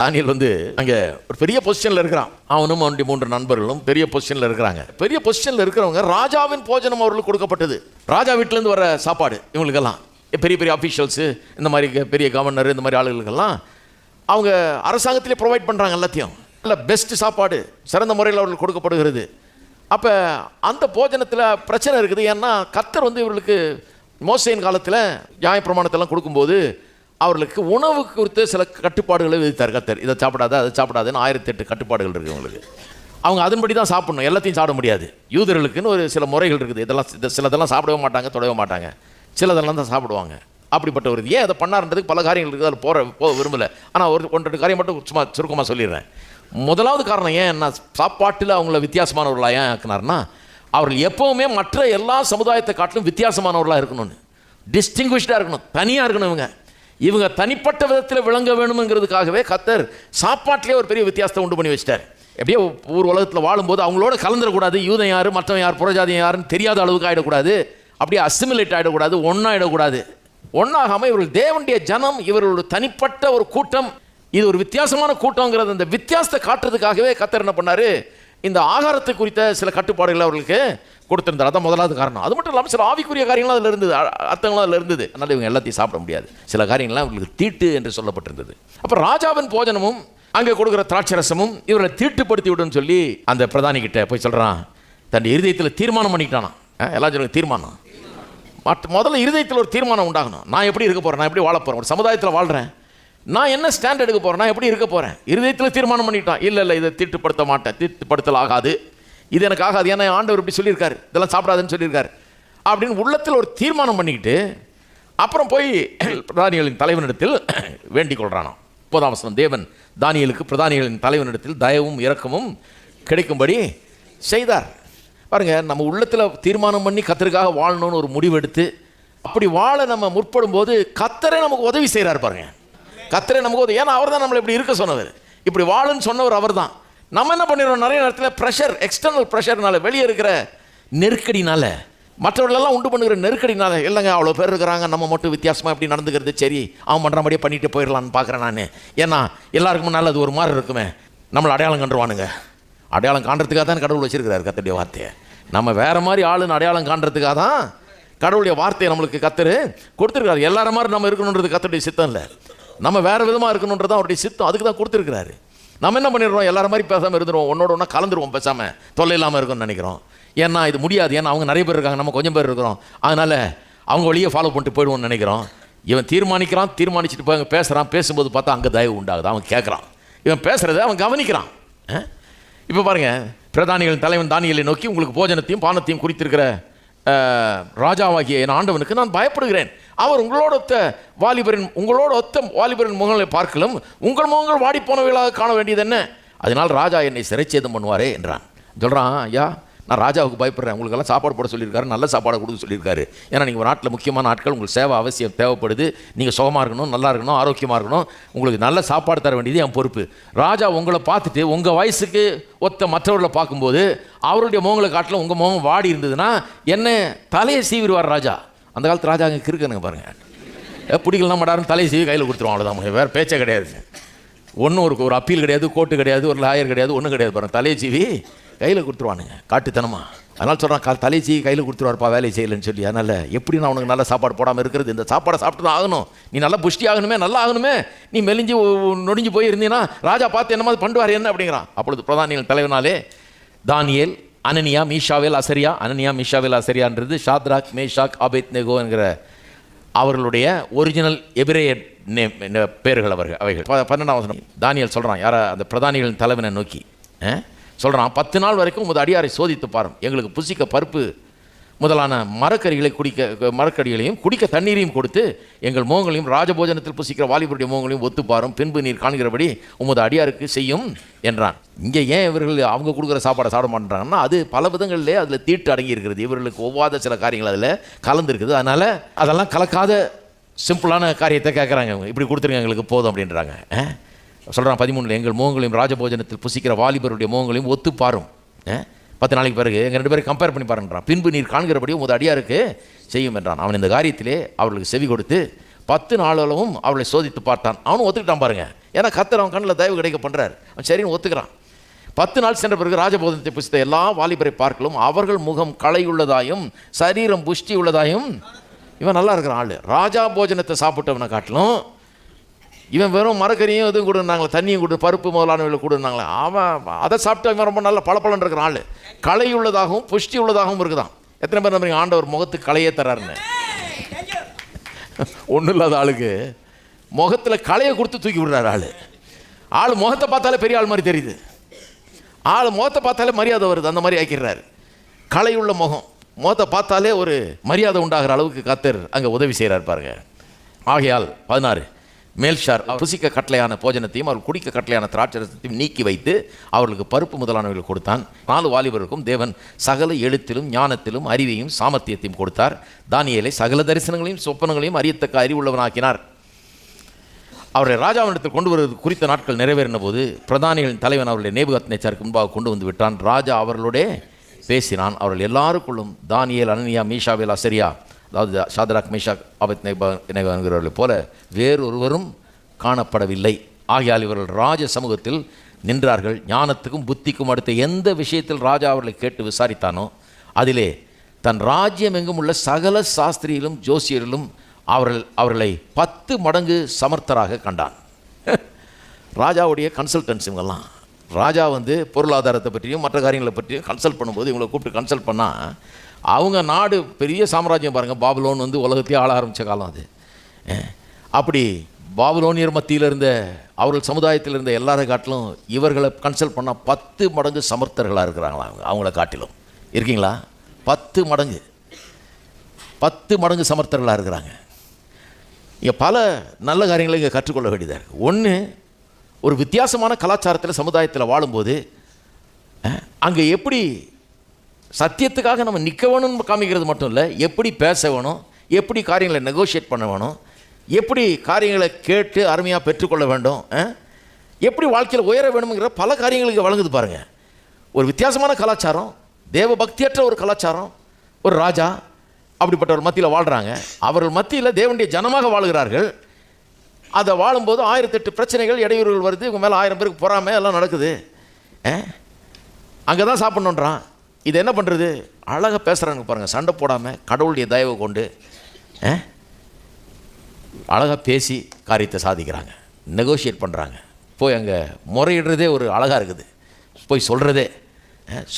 Daniel வந்து அங்கே ஒரு பெரிய பொசிஷனில் இருக்கிறான். அவனும் அவனுடைய மூன்று நண்பர்களும் பெரிய பொசிஷனில் இருக்கிறாங்க. பெரிய பொசிஷனில் இருக்கிறவங்க ராஜாவின் போஜனம் அவர்களுக்கு கொடுக்கப்பட்டது. ராஜா வீட்டிலேருந்து வர சாப்பாடு இவங்களுக்கெல்லாம். பெரிய பெரிய அஃபீஷியல்ஸு இந்த மாதிரி க- பெரிய கவர்னர் இந்த மாதிரி ஆளுகளுக்கெல்லாம் அவங்க அரசாங்கத்திலே ப்ரொவைட் பண்ணுறாங்க எல்லாத்தையும். நல்ல பெஸ்ட் சாப்பாடு சிறந்த முறையில் அவர்களுக்கு கொடுக்கப்படுகிறது. அப்போ அந்த போஜனத்தில் பிரச்சனை இருக்குது. ஏன்னா கத்தர் வந்து இவர்களுக்கு மோசையின் காலத்தில் நியாயப்பிரமாணத்தெல்லாம் கொடுக்கும்போது அவர்களுக்கு உணவு குறித்து சில கட்டுப்பாடுகளை விதித்தார் கத்தர். இதை சாப்பிடாத அதை சாப்பிடாதுன்னு ஆயிரத்தி எட்டு கட்டுப்பாடுகள் இருக்குது அவங்களுக்கு அவங்க அதன்படி தான் சாப்பிடணும். எல்லாத்தையும் சாப்பிட முடியாது. யூதர்களுக்குன்னு ஒரு சில முறைகள் இருக்குது. இதெல்லாம் சிலதெல்லாம் சாப்பிடவே மாட்டாங்க தொடவே மாட்டாங்க. சிலதெல்லாம் தான் சாப்பிடுவாங்க. அப்படிப்பட்ட ஒரு இது. ஏன் அதை பண்ணாருன்றதுக்கு பல காரியங்கள் இருக்குது. அதில் போகிற போக விரும்பலை. ஆனால் ஒரு ஒன்று ரெண்டு காரியம் மட்டும் சும்மா சுருக்கமாக சொல்லிடுறேன். முதலாவது காரணம் ஏன் நான் சாப்பாட்டில் அவங்கள வித்தியாசமானவர்களாக ஏன் ஆக்குனாருன்னா அவர்கள் எப்போவுமே மற்ற எல்லா சமுதாயத்தை காட்டிலும் வித்தியாசமானவர்களாக இருக்கணும்னு. டிஸ்டிங்விஷ்டாக இருக்கணும். தனியாக இருக்கணும் இவங்க. இவங்க தனிப்பட்ட விதத்தில் விளங்க வேணுங்கிறதுக்காகவே கத்தர் சாப்பாட்டிலே ஒரு பெரிய வித்தியாசத்தை உண்டு பண்ணி வச்சிட்டார். எப்படியோ ஒரு உலகத்தில் வாழும்போது அவங்களோட கலந்துடக்கூடாது யூதன் யார் மற்றவன் யார் புறஜாதியம் யாருன்னு தெரியாத அளவுக்கு ஆகிடக்கூடாது அப்படியே அசிமிலேட் ஆகிடக்கூடாது ஒன்றாயிடக்கூடாது ஒன்றாகாமல் இவர்கள் தேவனுடைய ஜனம் இவர்களோட தனிப்பட்ட ஒரு கூட்டம் இது ஒரு வித்தியாசமான கூட்டங்கிறது அந்த வித்தியாசத்தை காட்டுறதுக்காகவே கத்தர் என்ன பண்ணார் இந்த ஆகாரத்தை குறித்த சில கட்டுப்பாடுகள் அவர்களுக்கு கொடுத்திருந்தார் அதான் முதலாவது காரணம். அது மட்டும் இல்லாமல் சில ஆவிக்குரிய காரியங்களும் அதில் இருந்தது. அர்த்தங்களும் அதில் இருந்தது. அதனால் இவங்க எல்லாத்தையும் சாப்பிட முடியாது. சில காரியங்கள்லாம் இவங்களுக்கு தீட்டு என்று சொல்லப்பட்டிருந்தது. அப்போ ராஜாவின் போஜனமும் அங்கே கொடுக்குற திராட்சரசமும் இவரை தீட்டுப்படுத்தி விடுன்னு சொல்லி அந்த பிரதானி கிட்ட போய் சொல்கிறான் தன் இருதயத்தில் தீர்மானம் பண்ணிக்கிட்டானா அஹ், எல்லாம் சொல்லுங்க தீர்மானம். மற்ற முதல்ல இருதயத்தில் ஒரு தீர்மானம் உண்டாகணும். நான் எப்படி இருக்க போகிறேன் நான் எப்படி வாழ போகிறேன் ஒரு சமுதாயத்தில் வாழ்கிறேன் நான் என்ன ஸ்டாண்ட் எடுக்க போகிறேன் நான் எப்படி இருக்க போகிறேன் இருதயத்தில் தீர்மானம் பண்ணிட்டான். இல்லை இல்லை இதை தீட்டுப்படுத்த மாட்டேன். தீட்டுப்படுத்தல் ஆகாது. இது எனக்கு ஆகாது ஏன்னா ஆண்டவர் இப்படி சொல்லியிருக்காரு. இதெல்லாம் சாப்பிடாதுன்னு சொல்லியிருக்காரு. அப்படின்னு உள்ளத்தில் ஒரு தீர்மானம் பண்ணிக்கிட்டு அப்புறம் போய் பிரதானிகளின் தலைவனிடத்தில் வேண்டிக் கொள்றானாம். முப்பதாம் வசனம் தேவன் தானியலுக்கு பிரதானிகளின் தலைவனிடத்தில் தயவும் இரக்கமும் கிடைக்கும்படி செய்தார். பாருங்கள் நம்ம உள்ளத்தில் தீர்மானம் பண்ணி கத்தருக்காக வாழணும்னு ஒரு முடிவெடுத்து அப்படி வாழ நம்ம முற்படும் போது கத்தரே நமக்கு உதவி செய்கிறார் பாருங்கள் கத்தரே நமக்கு உதவி ஏன்னா அவர் தான் நம்மளை இப்படி இருக்க சொன்னவர். இப்படி வாழுன்னு சொன்னவர் அவர் தான் நம்ம என்ன பண்ணிடுறோம்? நிறைய நேரத்தில் ப்ரெஷர் எக்ஸ்டர்னல் ப்ரெஷர்னால வெளியே இருக்கிற நெருக்கடினால மற்றவர்களெல்லாம் உண்டு பண்ணுகிற நெருக்கடினால இல்லைங்க அவ்வளோ பேர் இருக்கிறாங்க நம்ம மட்டும் வித்தியாசமாக எப்படி நடந்துக்கிறது? சரி அவன் பண்ணுற மாதிரியே பண்ணிட்டு போயிடலான்னு பார்க்குறேன் நான். ஏன்னா எல்லாருக்கும் நல்லது ஒரு மாதிரி இருக்குமே. நம்மளை அடையாளம் கண்டுருவானுங்க. அடையாளம் காண்றதுக்காக தான் கடவுள் வச்சிருக்கிறார் கத்தருடைய வார்த்தையை. நம்ம வேற மாதிரி ஆளுன்னு அடையாளம் காண்றதுக்காக தான் கடவுளுடைய வார்த்தையை நம்மளுக்கு கத்தரு கொடுத்துருக்காரு எல்லார மாதிரி நம்ம இருக்கணுன்றது கத்தருடைய சித்தம் இல்லை. நம்ம வேற விதமாக இருக்கணுன்றது தான் அவருடைய சித்தம். அதுக்கு தான் கொடுத்துருக்கிறாரு. நம்ம என்ன பண்ணிடுறோம்? எல்லாரும் மாதிரி பேசாமல் இருந்துருவோம். ஒன்னோட ஒன்றா கலந்துருவோம் பேசாமல் தொல்லை இல்லாமல் இருக்கும்னு நினைக்கிறோம். ஏன்னா இது முடியாது. ஏன்னா அவங்க நிறைய பேர் இருக்காங்க. நம்ம கொஞ்சம் பேர் இருக்கிறோம். அதனால் அவங்க வழியே ஃபாலோ பண்ணிட்டு போயிடுவோம்னு நினைக்கிறோம். இவன் தீர்மானிக்கிறான் தீர்மானிச்சுட்டு போய் பேசுகிறான் பேசும்போது பார்த்தா அங்கே தயவு உண்டாகுது. அவன் கேட்குறான் இவன் பேசுகிறத அவன் கவனிக்கிறான். இப்போ பாருங்க பிரதானிகளின் தலைவன் தானியலை நோக்கி உங்களுக்கு போஜனத்தையும் பானத்தையும் குறித்திருக்கிற ராஜாவாகிய என் ஆண்டவனுக்கு நான் பயப்படுகிறேன். அவர் உங்களோட ஒத்த வாலிபரின் உங்களோட ஒத்த வாலிபரின் முகங்களை பார்க்கலும் உங்கள் முகங்கள் வாடி போனவைகளாக காண வேண்டியது என்ன? அதனால் ராஜா என்னை சிறைச்சேதம் பண்ணுவாரே என்றான். சொல்கிறான் ஐயா நான் ராஜாவுக்கு பயப்படுறேன். உங்களுக்கெல்லாம் சாப்பாடு போட சொல்லியிருக்காரு நல்ல சாப்பாடு கொடுக்க சொல்லியிருக்காரு. ஏன்னா நீங்கள் நாட்டில் முக்கியமான ஆட்கள் உங்களுக்கு சேவை அவசியம் தேவைப்படுது. நீங்கள் சுகமாக இருக்கணும் நல்லா இருக்கணும் ஆரோக்கியமாக இருக்கணும். உங்களுக்கு நல்ல சாப்பாடு தர வேண்டியது என் பொறுப்பு. ராஜா உங்களை பார்த்துட்டு உங்கள் வயசுக்கு ஒத்த மற்றவர்களை பார்க்கும்போது அவருடைய முகங்களை காட்டில் உங்கள் முகம் வாடி இருந்ததுன்னா என்ன தலையை சீவிடுவார் ராஜா. அந்த காலத்து ராஜா அங்கே இருக்குனுங்க பாருங்கள் பிடிக்கலாம் மாட்டாருன்னு தலையை சீவி கையில் கொடுத்துருவோம் அவ்வளோதான் வேறு பேச்சே கிடையாது. ஒன்றும் ஒரு ஒரு அப்பீல் கிடையாது கோர்ட்டு கிடையாது ஒரு லாயர் கிடையாது ஒன்றும் கிடையாது பாருங்க. தலையை சீவி கையில் கொடுத்துருவானுங்க காட்டுத்தனமா. அதனால் சொல்கிறான் கால் தலையை சீவி கையில் கொடுத்துருவாருப்பா வேலையை செய்யலைன்னு சொல்லி. அதனால் எப்படி நான் உனக்கு நல்ல சாப்பாடு போடாமல் இருக்கிறது இந்த சாப்பாடை சாப்பிட்டு தான் ஆகணும். நீ நல்லா புஷ்டி ஆகணுமே நல்லா ஆகணுமே. நீ மெலிஞ்சு நொடிஞ்சு போயிருந்தீங்கன்னா ராஜா பார்த்து என்ன மாதிரி பண்ணுவார் என்ன அப்படிங்கிறான். அப்பொழுது பிரதானிகள் தலைவனாலே Daniel Hananiah Mishael Azariah Hananiah Mishael அசரியான்றது Shadrach Meshach Abednego என்கிற அவர்களுடைய ஒரிஜினல் எபிரேய நேம் என்ன பேர்கள் அவர்கள் அவைகள். ப- பன்னெண்டாம் தானியல் சொல்கிறான் யார அந்த பிரதானிகளின் தலைவனை நோக்கி சொல்கிறான் பத்து நாள் வரைக்கும் உமது அடியாரை சோதித்து பாரும் எங்களுக்கு புசிக்க பருப்பு முதலான மரக்கறிகளை குடிக்க மரக்கடிகளையும் குடிக்க தண்ணீரையும் கொடுத்து எங்கள் மோகங்களையும் ராஜபோஜனத்தில் புசிக்கிற வாலிபருடைய மோகங்களையும் ஒத்துப்பாரும் பின்பு நீர் காண்கிறபடி உமது அடியாருக்கு செய்யும் என்றான். இங்கே ஏன் இவர்கள் அவங்க கொடுக்குற சாப்பாடை சாப்பிட மாட்டேறாங்கன்னா அது பல விதங்களிலே அதில் தீட்டு அடங்கி இருக்கிறது இவர்களுக்கு ஒவ்வாத சில காரியங்கள் அதில் கலந்துருக்குது. அதனால் அதெல்லாம் கலக்காத சிம்பிளான காரியத்தை கேட்குறாங்க இவங்க. இப்படி கொடுத்துருங்க எங்களுக்கு போதும் அப்படின்றாங்க. சொல்கிறான் பதிமூணில் எங்கள் மோகங்களையும் ராஜபோஜனத்தில் புசிக்கிற வாலிபருடைய மோகங்களையும் ஒத்துப்பாரும். பத்து நாளைக்கு பிறகு எங்கள் ரெண்டு பேரும் கம்பேர் பண்ணி பாருன்றான் பின்பு நீர் காண்கிறபடி உமது அடியாருக்கு செய்யும் என்றான். அவன் இந்த காரியத்திலே அவர்களுக்கு செவி கொடுத்து பத்து நாளளவும் அவளை சோதித்து பார்த்தான். அவனும் ஒத்துக்கிட்டான் பாருங்க. ஏன்னா கத்தர் அவன் கண்ணில் தயவு கிடைக்க பண்ணுறாரு அவன் சரின்னு ஒத்துக்கிறான். பத்து நாள் சென்ற பிறகு ராஜபோதனத்தை புசித்த எல்லா வாலிபரை பார்க்கலும் அவர்கள் முகம் களையுள்ளதாயும் சரீரம் புஷ்டி உள்ளதாயும் இவன் நல்லா இருக்கிறான். ஆள். ராஜா போஜனத்தை சாப்பிட்டவனை காட்டிலும் இவன் வெறும் மரக்கறியும் இதுவும் கொடுனாங்களே தண்ணியும் கொடு பருப்பு முதலானவங்களை கொடுனாங்களே அவன் அதை சாப்பிட்டு அவன் ரொம்ப நல்ல பளபளன்னு இருக்கிற ஆள். களை உள்ளதாகவும் புஷ்டி உள்ளதாகவும் இருக்குதான். எத்தனை பேர் நம்புறீங்க? ஆண்டவர் முகத்துக்கு களையே தராருன்னு. ஒன்றும் இல்லாத ஆளுக்கு முகத்தில் களையை கொடுத்து தூக்கி விடுறாரு ஆள். ஆள் முகத்தை பார்த்தாலே பெரிய ஆள் மாதிரி தெரியுது. ஆள் முகத்தை பார்த்தாலே மரியாதை வருது. அந்த மாதிரி ஆக்கிடுறாரு. உள்ள முகம். முகத்தை பார்த்தாலே ஒரு மரியாதை உண்டாகிற அளவுக்கு கத்தர் அங்கே உதவி செய்கிறார் பாருங்க. ஆகையால் பதினாறு. மேல்ஷார் அவர் புசிக்க கட்டளையான போஜனத்தையும் அவர் குடிக்க கட்டளையான திராட்சரசத்தையும் நீக்கி வைத்து அவர்களுக்கு பருப்பு முதலானவர்கள் கொடுத்தான். நாலு வாலிபருக்கும் தேவன் சகல எழுத்திலும் ஞானத்திலும் அறிவையும் சாமர்த்தியத்தையும் கொடுத்தார். தானியலை சகல தரிசனங்களையும் சொப்பனங்களையும் அறியத்தக்க அறிவுள்ளவனாக்கினார். அவரை ராஜாவினிடத்தில் கொண்டு வருவது குறித்த நாட்கள் நிறைவேறின போது பிரதானிகளின் தலைவன் அவருடைய நேபுகத் நேச்சாருக்கு முன்பாக கொண்டு வந்து விட்டான். ராஜா அவர்களோடே பேசினான். அவர்கள் எல்லாருக்குள்ளும் தானியல் அனனியா மீஷாவேல் அசரியா அதாவது ஷாதராக் மீஷாக் அபத் என்கிறவர்களைப் போல வேறொருவரும் காணப்படவில்லை. ஆகையால் இவர்கள் ராஜ சமூகத்தில் நின்றார்கள். ஞானத்துக்கும் புத்திக்கும் அடுத்த எந்த விஷயத்தில் ராஜா அவர்களை கேட்டு விசாரித்தானோ அதிலே தன் ராஜ்யம் எங்கும் உள்ள சகல சாஸ்திரியிலும் ஜோசியரிலும் அவர்கள் அவர்களை பத்து மடங்கு சமர்த்தராக கண்டான். ராஜாவுடைய கன்சல்டன்ஸ் இவங்கெல்லாம். ராஜா வந்து பொருளாதாரத்தை பற்றியும் மற்ற காரியங்களை பற்றியும் கன்சல்ட் பண்ணும்போது இவங்களை கூப்பிட்டு கன்சல்ட் பண்ணால் அவங்க நாடு பெரிய சாம்ராஜ்யம் பாருங்கள் பாபுலோன் வந்து உலகத்தையே ஆள ஆரம்பித்த காலம் அது. அப்படி பாபுலோனியர் மத்தியில் இருந்த அவர்கள் சமுதாயத்தில் இருந்த எல்லாரை காட்டிலும் இவர்களை கன்சல்ட் பண்ணால் பத்து மடங்கு சமர்த்தர்களாக இருக்கிறாங்களா அவங்க அவங்கள காட்டிலும். இருக்கீங்களா? பத்து மடங்கு. பத்து மடங்கு சமர்த்தர்களாக இருக்கிறாங்க. இங்கே பல நல்ல காரியங்களை இங்கே கற்றுக்கொள்ள வேண்டியதாக இருக்குது ஒன்று ஒரு வித்தியாசமான கலாச்சாரத்தில் சமுதாயத்தில் வாழும்போது அங்கே எப்படி சத்தியத்துக்காக நம்ம நிற்க வேணும்னு காமிக்கிறது மட்டும் இல்லை எப்படி பேச வேணும் எப்படி காரியங்களை நெகோஷியேட் பண்ண வேணும் எப்படி காரியங்களை கேட்டு அருமையாக பெற்றுக்கொள்ள வேண்டும் எப்படி வாழ்க்கையில் உயர வேணுங்கிற பல காரியங்களுக்கு வழங்குது பாருங்கள் ஒரு வித்தியாசமான கலாச்சாரம் தேவ பக்தியற்ற ஒரு கலாச்சாரம் ஒரு ராஜா அப்படிப்பட்ட ஒரு மத்தியில் வாழ்கிறாங்க அவர்கள் மத்தியில் தேவனுடைய ஜனமாக வாழ்கிறார்கள். அதை வாழும்போது ஆயிரத்தெட்டு பிரச்சனைகள் இடையூறுகள் வருது இவங்க மேலே ஆயிரம் பேருக்கு பொறாமை எல்லாம் நடக்குது அங்கே தான் சாப்பிட்ணுன்றான் இது என்ன பண்ணுறது அழகாக பேசுகிறாங்க பாருங்கள் சண்டை போடாமல் கடவுளுடைய தயவை கொண்டு அழகாக பேசி காரியத்தை சாதிக்கிறாங்க. நெகோஷியேட் பண்ணுறாங்க போய் அங்கே முறையிடுறதே ஒரு அழகாக இருக்குது. போய் சொல்கிறதே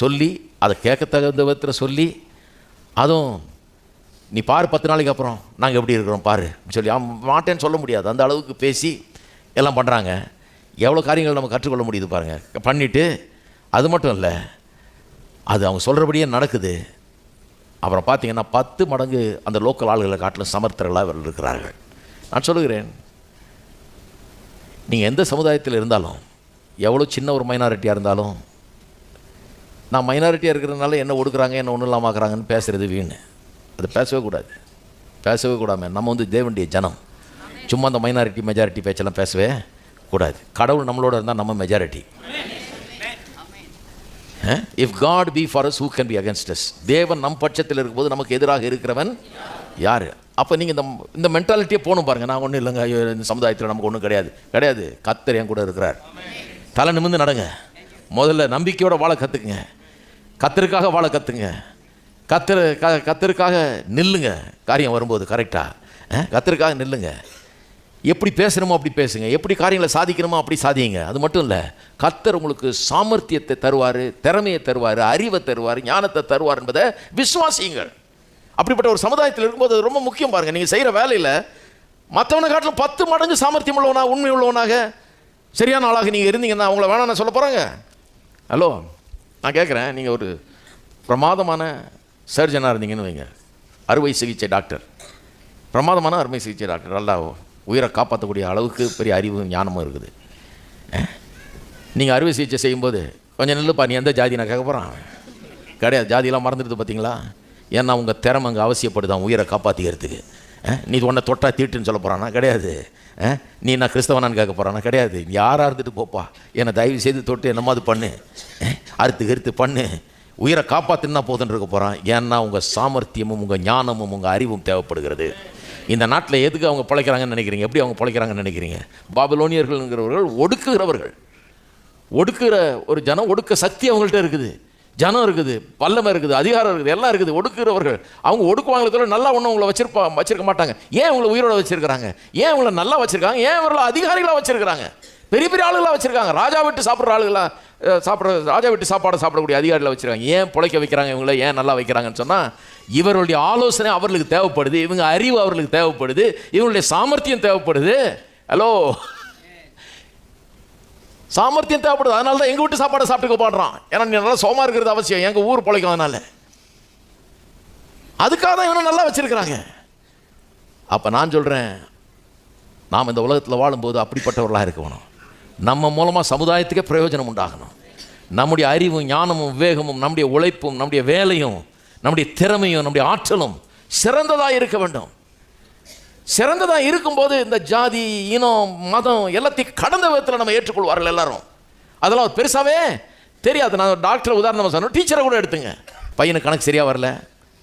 சொல்லி அதை கேட்க தகுந்த விதத்தில் சொல்லி அதுவும் நீ பாரு பத்து நாளைக்கு அப்புறம் நாங்கள் எப்படி இருக்கிறோம் பாரு சொல்லி அவன் மாட்டேன்னு சொல்ல முடியாது. அந்த அளவுக்கு பேசி எல்லாம் பண்ணுறாங்க எவ்வளோ காரியங்கள் நம்ம கற்றுக்கொள்ள முடியுது பாருங்கள் பண்ணிவிட்டு அது மட்டும் இல்லை அது அவங்க சொல்கிறபடியே நடக்குது. அப்புறம் பார்த்தீங்கன்னா பத்து மடங்கு அந்த லோக்கல் ஆளுகளை காட்டிலும் சமர்த்தர்களாக இருக்கிறார்கள். நான் சொல்லுகிறேன் நீங்கள் எந்த சமுதாயத்தில் இருந்தாலும் எவ்வளோ சின்ன ஒரு மைனாரிட்டியாக இருந்தாலும் நான் மைனாரிட்டியாக இருக்கிறதுனால என்ன ஒடுக்குறாங்க என்ன ஒன்றும் இல்லாமல் ஆக்குறாங்கன்னு பேசுகிறது வீணு. அது பேசவே கூடாது. பேசவே கூடாமல் நம்ம வந்து தேவண்டிய ஜனம். சும்மா அந்த மைனாரிட்டி மெஜாரிட்டி பேச்செல்லாம் பேசவே கூடாது. கடவுள் நம்மளோட இருந்தால் நம்ம majority if God be for us who can be against us தேவன் நம் பட்சத்தில் இருக்கும்போது நமக்கு எதிராக இருக்கிறவன் யார்? அப்போ நீங்கள் இந்த இந்த மென்டாலிட்டியே போகணும் பாருங்கள் நான் ஒன்றும் இல்லைங்க. ஐயோ இந்த சமுதாயத்தில் நமக்கு ஒன்றும் கிடையாது. கிடையாது. கத்தர் என் கூட இருக்கிறார். தலை நிமிர்ந்து நடங்க. முதல்ல நம்பிக்கையோட வாழ கற்றுக்குங்க கத்தருக்காக வாழ கற்றுங்க கத்தர் க கத்தருக்காக நில்லுங்க. காரியம் வரும்போது கரெக்டாக கத்தருக்காக நில்லுங்க. எப்படி பேசணுமோ அப்படி பேசுங்க. எப்படி காரியங்களை சாதிக்கணுமோ அப்படி சாதிங்க. அது மட்டும் இல்லை கத்தர் உங்களுக்கு சாமர்த்தியத்தை தருவார் திறமையை தருவார் அறிவை தருவார் ஞானத்தை தருவார் என்பதை விசுவாசியுங்கள். அப்படிப்பட்ட ஒரு சமுதாயத்தில் இருக்கும்போது அது ரொம்ப முக்கியம் பாருங்கள் நீங்கள் செய்கிற வேலையில் மற்றவனை காட்டிலும் பத்து மடங்கு சாமர்த்தியம் உள்ளவனாக உண்மை உள்ளவனாக சரியான ஆளாக நீங்கள் இருந்தீங்கன்னா அவங்கள வேணாம் சொல்ல போகிறாங்க ஹலோ நான் கேட்குறேன் நீங்கள் ஒரு பிரமாதமான சர்ஜனாக இருந்தீங்கன்னு வைங்க. அறுவை சிகிச்சை டாக்டர். பிரமாதமான அறுவை சிகிச்சை டாக்டர். நல்லா உயிரை காப்பாற்றக்கூடிய அளவுக்கு பெரிய அறிவும் ஞானமும் இருக்குது. நீங்கள் அறுவை சிகிச்சை செய்யும்போது கொஞ்சம் நில்லுப்பா நீ எந்த ஜாதி நான் கேட்க போகிறான் கிடையாது ஜாதியெல்லாம் மறந்துடுது பார்த்தீங்களா ஏன்னா உங்கள் திறமை அங்கே அவசியப்படுதான் உயிரை காப்பாற்றிக்கிறதுக்கு நீ உன்னை தொட்டா தீட்டுன்னு சொல்ல போகிறானா கிடையாது. நீ நான் கிறிஸ்தவனான்னு கேட்க போகிறானா கிடையாது. யாராக இருந்துட்டு போப்பா என்னை தயவு செய்து தொட்டு என்னமாவது பண்ணு. அறுத்து கருத்து பண்ணு. உயிரை காப்பாற்றுன்னா போதுன்னு இருக்க போகிறான் ஏன்னா உங்கள் சாமர்த்தியமும் உங்கள் ஞானமும் உங்கள் அறிவும் தேவைப்படுகிறது. இந்த நாட்டில் எதுக்கு அவங்க பிழைக்கிறாங்கன்னு நினைக்கிறீங்க? எப்படி அவங்க பிழைக்கிறாங்கன்னு நினைக்கிறீங்க? பாபிலோனியர்கள்ங்கிறவர்கள் ஒடுக்குகிறவர்கள். ஒடுக்குற ஒரு ஜனம் ஒடுக்க சக்தி அவங்கள்ட்ட இருக்குது. ஜனம் இருக்குது வல்லமை இருக்குது அதிகாரம் இருக்குது எல்லாம் இருக்குது. ஒடுக்குறவர்கள் அவங்க ஒடுக்குவாங்களே தவிர நல்லா ஒன்றும் உங்களை வச்சிருப்பா வச்சிருக்க மாட்டாங்க. ஏன் உங்களை உயிரோட வச்சிருக்கிறாங்க? ஏன் உங்களை நல்லா வச்சிருக்காங்க? ஏன் அவங்கள அதிகாரிகளாக வச்சிருக்கிறாங்க? பெரிய பெரிய ஆளுகளாக வச்சிருக்காங்க. ராஜா விட்டு சாப்பிட்ற ஆளுகளாக சாப்பிட்ற ராஜா விட்டு சாப்பாடை சாப்பிடக்கூடிய அதிகாரிகளை வச்சிருக்காங்க. ஏன் பிழைக்க வைக்கிறாங்க இவங்கள? ஏன் நல்லா வைக்கிறாங்கன்னு சொன்னால் இவர்களுடைய ஆலோசனை அவர்களுக்கு தேவைப்படுது இவங்க அறிவு அவர்களுக்கு தேவைப்படுது இவங்களுடைய சாமர்த்தியம் தேவைப்படுது. ஹலோ சாமர்த்தியம் தேவைப்படுது அதனால தான் எங்கள் வீட்டு சாப்பாடை சாப்பிட்டுக்க பாடுறான். ஏன்னா நீ நல்லா சோமா இருக்கிறது அவசியம் எங்கள் ஊர் பிழைக்கும் அதனால. அதுக்காக தான் இவனை நல்லா வச்சிருக்கிறாங்க. அப்போ நான் சொல்கிறேன் நாம் இந்த உலகத்தில் வாழும்போது அப்படிப்பட்டவர்களாக இருக்கணும். நம்ம மூலமாக சமுதாயத்துக்கே பிரயோஜனம் உண்டாகணும். நம்முடைய அறிவும் ஞானமும் விவேகமும் நம்முடைய உழைப்பும் நம்முடைய வேலையும் நம்முடைய திறமையும் நம்முடைய ஆற்றலும் சிறந்ததாக இருக்க வேண்டும். சிறந்ததாக இருக்கும்போது இந்த ஜாதி இனம் மதம் எல்லாத்தையும் கடந்த விதத்தில் நம்ம ஏற்றுக்கொள்வார்கள் எல்லாரும். அதெல்லாம் பெருசாகவே தெரியாது. நான் டாக்டரை உதாரணமாக சொன்னோம் டீச்சரை கூட எடுத்துங்க. பையனுக்கு கணக்கு சரியாக வரல.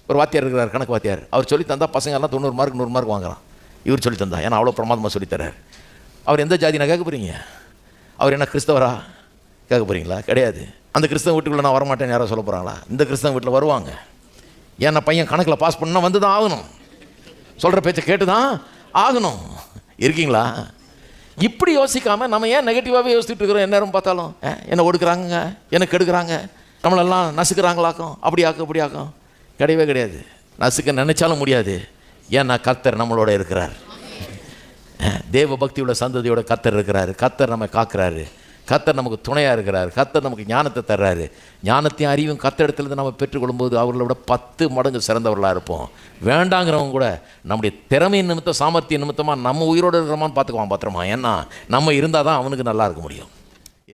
ஒரு வாத்தியார் இருக்கிறார் கணக்கு வாத்தியார். அவர் சொல்லி தந்தால் பசங்க எல்லாம் தொண்ணூறு மார்க் நூறு மார்க் வாங்குறான். இவர் சொல்லி தந்தா. ஏன்னா அவ்வளோ பிரமாதமாக சொல்லித்தரார் அவர் எந்த ஜாதி நான் கேட்க போகிறீங்க அவர் என்ன கிறிஸ்தவரா? கேட்க போகிறீங்களா கிடையாது. அந்த கிறிஸ்தவ வீட்டுக்குள்ளே நான் வரமாட்டேன்னு யாரோ சொல்ல போகிறாங்களா இந்த கிறிஸ்தவ வீட்டில் வருவாங்க. ஏன்னா பையன் கணக்கில் பாஸ் பண்ணால் வந்து தான் ஆகணும்? சொல்கிற பேச்சை கேட்டு தான் ஆகணும். இருக்கீங்களா? இப்படி யோசிக்காமல் நம்ம ஏன் நெகட்டிவாகவே யோசிச்சுட்டு இருக்கிறோம்? என்ன நேரம் பார்த்தாலும். அஹ், என்ன ஒடுக்குறாங்க என்ன கெடுக்குறாங்க? நம்மளெல்லாம் நசுக்கிறாங்களாக்கும். அப்படி ஆக்கும் இப்படி ஆக்கும். கிடையவே கிடையாது. நசுக்க நினைச்சாலும் முடியாது. ஏன்னா கர்த்தர் நம்மளோட இருக்கிறார்? தேவ பக்தியோட சந்ததியோட கர்த்தர் இருக்கிறாரு. கர்த்தர் நம்ம காக்குறாரு. கத்தர் நமக்கு துணையாக இருக்கிறார். கத்தர் நமக்கு ஞானத்தை தர்றாரு. ஞானத்தையும் அறிவும் கத்த இடத்துலேருந்து நம்ம பெற்றுக்கொள்ளும்போது அவர்களை விட பத்து மடங்கு சிறந்தவர்களாக இருப்போம். வேண்டாங்கிறவங்க கூட நம்முடைய திறமையின் நிமித்தம் சாமர்த்திய நிமித்தமாக நம்ம உயிரோடு இருக்கிறோமான்னு பார்த்துக்குவான் பத்திரமா. ஏன்னா நம்ம இருந்தால் தான் அவனுக்கு நல்லா இருக்க முடியும்.